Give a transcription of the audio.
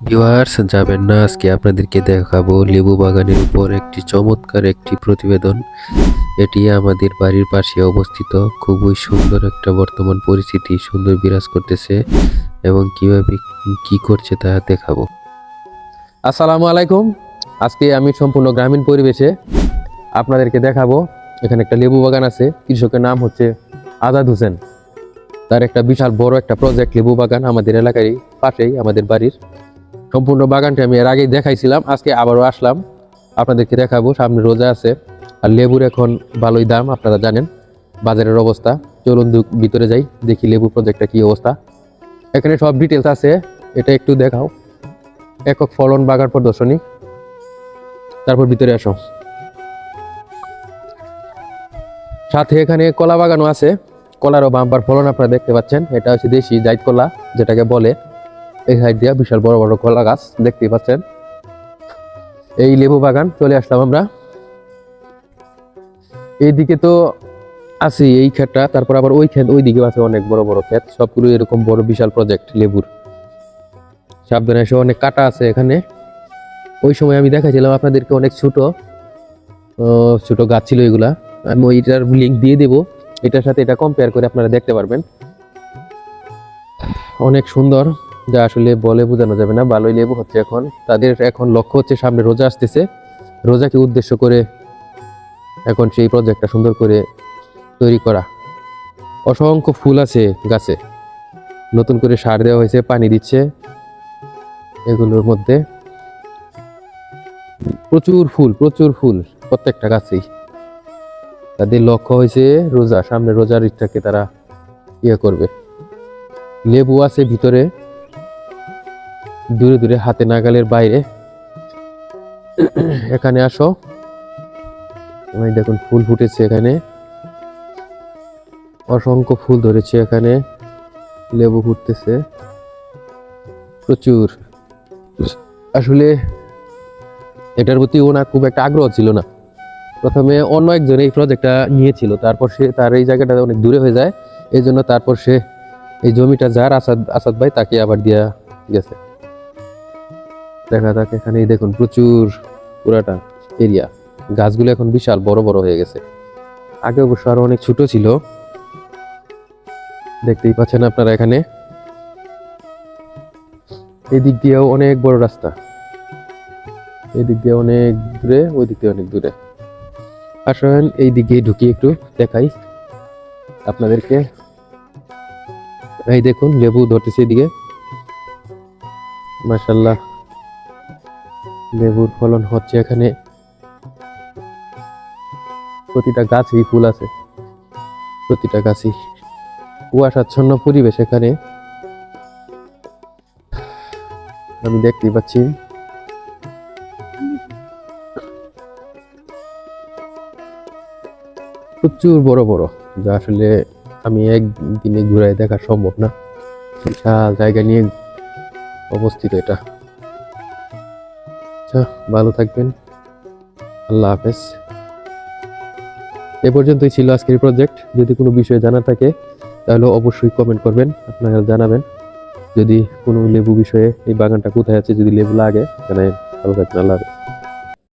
Viewers, যাবেন না, আজকে আপনাদেরকে দেখাবো লেবু বাগানের উপর একটি চমৎকার একটি প্রতিবেদন। এটি আমাদের বাড়ির পাশে অবস্থিত। খুবই সুন্দর একটা বর্তমান পরিস্থিতি, সুন্দর বিরাজ করতেছে এবং কীভাবে কি করছে তা দেখাবো। আসসালামু আলাইকুম। আজকে আমি সম্পূর্ণ গ্রামীণ পরিবেশে আপনাদেরকে দেখাবো। এখানে একটা লেবু বাগান আছে। কৃষকের নাম হচ্ছে আজাদ হোসেন। তার একটা বিশাল বড় একটা প্রজেক্ট লেবু বাগান আমাদের এলাকারই পাশেই, আমাদের বাড়ির সম্পূর্ণ বাগানটি আমি এর আগেই দেখাইছিলাম, আজকে আবারও আসলাম। আপনাদেরকে দেখাবো, সামনে রোজা আছে, আর লেবুর এখন ভালোই দাম, আপনারা জানেন বাজারের অবস্থা। চলুন ভিতরে যাই, দেখি লেবু প্রজেক্টটা কি অবস্থা। এখানে সব ডিটেলস আছে, এটা একটু দেখাও। একক ফলন বাগান প্রদর্শনী। তারপর ভিতরে আসো। সাথে এখানে কলা বাগানও আছে, কলারও বাম্পার ফলন আপনারা দেখতে পাচ্ছেন, এটা হচ্ছে দেশি জাইত কলা, যেটাকে বলে এই সাইড দিয়ে বিশাল বড় বড় কলা গাছ দেখতেই পাচ্ছেন। এই লেবু বাগান চলে আসলাম আমরা। এইদিকে তো আছে এই ক্ষেতটা, তারপর আবার ওই ক্ষেত ওই দিকেও আছে অনেক বড় বড় ক্ষেত সবগুলো এরকম বড় বিশাল প্রজেক্ট লেবুর। সাবধানে এসে অনেক কাটা আছে এখানে। ওই সময় আমি দেখাছিলাম আপনাদেরকে অনেক ছোট ছোট গাছ ছিল এগুলা। আমি ওইটার লিঙ্ক দিয়ে দেবো, এটার সাথে এটা কম্পেয়ার করে আপনারা দেখতে পারবেন। অনেক সুন্দর। যা আসলে বলে বোঝানো যাবে না ভালোই লেবু হচ্ছে এখন। তাদের এখন লক্ষ্য হচ্ছে সামনে রোজা আসতেছে। রোজাকে উদ্দেশ্য করে এখন সেই প্রজেক্টটা সুন্দর করে তৈরি করা। অসংখ্য ফুল আছে গাছে। নতুন করে সার দেওয়া হয়েছে, পানি দিচ্ছে এগুলোর মধ্যে। প্রচুর ফুল প্রচুর ফুল প্রত্যেকটা গাছেই। তাদের লক্ষ্য হয়েছে রোজা, সামনে রোজার ইচ্ছাকে তারা ইয়ে করবে। লেবু আছে ভিতরে। দূরে দূরে হাতে নাগালের বাইরে। এখানে আসো। দেখুন, ফুল ফুটেছে এখানে। অসংখ্য ফুল ধরেছে এখানে। লেবু ফুটতেছে। প্রচুর। আসলে এটার প্রতি ওনার খুব একটা আগ্রহ ছিল না। প্রথমে অন্য একজন এই প্রজেক্টটা নিয়েছিল। তারপর সে তার এই জায়গাটা অনেক দূরে হয়ে যায়। এই জন্য তারপর সে এই জমিটা যার আসাদ আসাদ ভাই তাকে আবার দিয়া গেছে। দেখা যাক এখানে দেখুন প্রচুর পুরাটা এরিয়া গাছগুলো এখন বিশাল, বড় বড় হয়ে গেছে। আগে অবশ্য আরও অনেক ছোট ছিল। দেখতেই পাচ্ছেন আপনারা এখানে। এদিক দিয়েও অনেক বড় রাস্তা। এদিক দিয়ে অনেক দূরে ওই দিক দিয়ে অনেক দূরে। আসেন, এই দিকে ঢুকি একটু, দেখাই আপনাদেরকে। এই দেখুন, লেবু ধরতেছে এদিকে। মাশাল্লাহ লেবুর ফলন হচ্ছে এখানে। প্রতিটা গাছেই ফুল আছে। প্রতিটা গাছই কুয়াশাচ্ছন্ন পরিবেশ এখানে। আমি দেখতেই পাচ্ছি। প্রচুর বড় বড়, যা আসলে আমি একদিনে ঘুরাই দেখা সম্ভব না। বিশাল জায়গা নিয়ে অবস্থিত এটা। আচ্ছা ভালো থাকবেন। আল্লাহ হাফেজ। এ পর্যন্তই ছিল আজকের প্রজেক্ট যদি কোনো বিষয়ে জানা থাকে, তাহলে অবশ্যই কমেন্ট করবেন, আপনারা জানাবেন। যদি কোনো লেবু বিষয়ে এই বাগানটা কোথায় আছে, যদি লেবু লাগে জানাই ভালো থাকবেন আল্লাহ হাফেজ।